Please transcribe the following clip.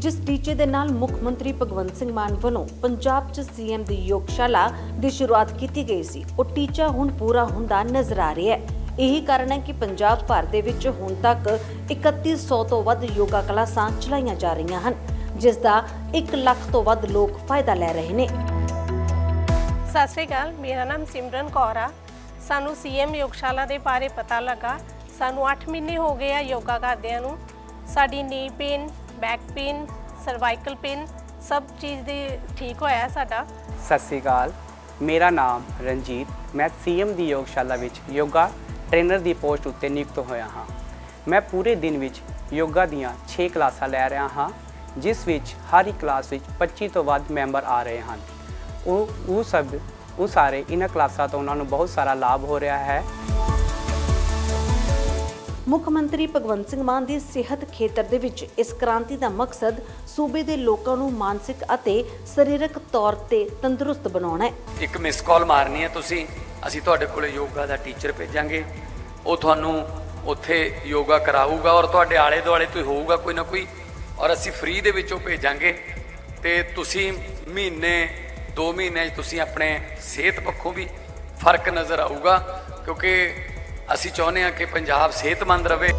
ਜਿਸ ਟੀਚੇ ਦੇ ਨਾਲ ਮੁੱਖ ਮੰਤਰੀ ਭਗਵੰਤ ਸਿੰਘ ਮਾਨ ਵੱਲੋਂ ਪੰਜਾਬ 'ਚ ਸੀਐਮ ਦੀ ਯੋਗਸ਼ਾਲਾ ਦੀ ਸ਼ੁਰੂਆਤ ਕੀਤੀ ਗਈ ਸੀ। ਉਹ ਟੀਚਾ ਹੁਣ ਪੂਰਾ ਹੁੰਦਾ ਨਜ਼ਰ ਆ ਰਿਹਾ ਹੈ। ਇਹੀ ਕਾਰਨ ਹੈ ਕਿ ਪੰਜਾਬ ਭਰ ਦੇ ਵਿੱਚ ਹੁਣ ਤੱਕ 3100 ਤੋਂ ਵੱਧ ਯੋਗਾ ਕਲਾਸਾਂ ਚਲਾਈਆਂ ਜਾ ਰਹੀਆਂ ਹਨ, ਜਿਸ ਦਾ 1 ਲੱਖ ਤੋਂ ਵੱਧ ਲੋਕ ਫਾਇਦਾ ਲੈ ਰਹੇ ਨੇ। ਸਤਿ ਸ਼੍ਰੀ ਅਕਾਲ, ਮੇਰਾ ਨਾਮ ਸਿਮਰਨ ਕੌਰ ਆ। ਸਾਨੂੰ ਸੀਐਮ ਯੋਗਸ਼ਾਲਾ ਦੇ ਬਾਰੇ ਪਤਾ ਲੱਗਾ। ਸਾਨੂੰ 8 ਮਹੀਨੇ ਹੋ ਗਏ ਆ ਯੋਗਾ ਕਰਦਿਆਂ ਨੂੰ। ਸਾਡੀ knee pain back pain cervical pain ਸਭ ਚੀਜ਼ ਦੀ ਠੀਕ ਹੋਇਆ ਸਾਡਾ। ਸਤਿ ਸ੍ਰੀ ਅਕਾਲ। ਮੇਰਾ ਨਾਮ ਰਣਜੀਤ। ਮੈਂ ਸੀਐਮ ਦੀ ਯੋਗਸ਼ਾਲਾ ਵਿੱਚ ਯੋਗਾ ਟ੍ਰੇਨਰ ਦੀ ਪੋਸਟ ਉੱਤੇ ਨਿਯੁਕਤ ਹੋਇਆ ਹਾਂ। ਮੈਂ ਪੂਰੇ ਦਿਨ ਵਿੱਚ ਯੋਗਾ ਦੀਆਂ 6 ਕਲਾਸਾਂ ਲੈ ਰਿਹਾ ਹਾਂ, ਜਿਸ ਵਿੱਚ ਹਰ ਇੱਕ ਕਲਾਸ ਵਿੱਚ 25 ਤੋਂ ਵੱਧ ਮੈਂਬਰ ਆ ਰਹੇ ਹਨ। ਉਹ ਉਹ ਸਭ, ਉਹ ਸਾਰੇ ਇਹਨਾਂ ਕਲਾਸਾਂ ਤੋਂ ਉਹਨਾਂ ਨੂੰ ਬਹੁਤ ਸਾਰਾ ਲਾਭ ਹੋ ਰਿਹਾ ਹੈ। ਮੁੱਖ ਮੰਤਰੀ ਭਗਵੰਤ ਸਿੰਘ ਮਾਨ ਦੀ ਸਿਹਤ ਖੇਤਰ ਦੇ ਵਿੱਚ ਇਸ ਕ੍ਰਾਂਤੀ ਦਾ ਮਕਸਦ ਸੂਬੇ ਦੇ ਲੋਕਾਂ ਨੂੰ ਮਾਨਸਿਕ ਅਤੇ ਸਰੀਰਕ ਤੌਰ ਤੇ ਤੰਦਰੁਸਤ ਬਣਾਉਣਾ ਹੈ। ਇੱਕ ਮਿਸ ਕਾਲ ਮਾਰਨੀ ਹੈ ਤੁਸੀਂ। ਅਸੀਂ ਤੁਹਾਡੇ ਕੋਲੇ ਯੋਗਾ ਦਾ ਟੀਚਰ ਭੇਜਾਂਗੇ। ਉਹ ਤੁਹਾਨੂੰ ਉੱਥੇ ਯੋਗਾ ਕਰਾਊਗਾ ਔਰ ਤੁਹਾਡੇ ਆਲੇ ਦੁਆਲੇ ਤੋਂ ਹੋਊਗਾ ਕੋਈ ਨਾ ਕੋਈ। ਔਰ ਅਸੀਂ ਫ੍ਰੀ ਦੇ ਵਿੱਚੋਂ ਭੇਜਾਂਗੇ। ਤੇ ਤੁਸੀਂ ਮਹੀਨੇ 2 ਮਹੀਨਿਆਂ 'ਚ ਤੁਸੀਂ ਆਪਣੇ ਸਿਹਤ ਪੱਖੋਂ ਵੀ ਫ਼ਰਕ ਨਜ਼ਰ ਆਊਗਾ। ਕਿਉਂਕਿ ਅਸੀਂ ਚਾਹੁੰਦੇ ਹਾਂ ਕਿ ਪੰਜਾਬ ਸਿਹਤਮੰਦ ਰਹੇ।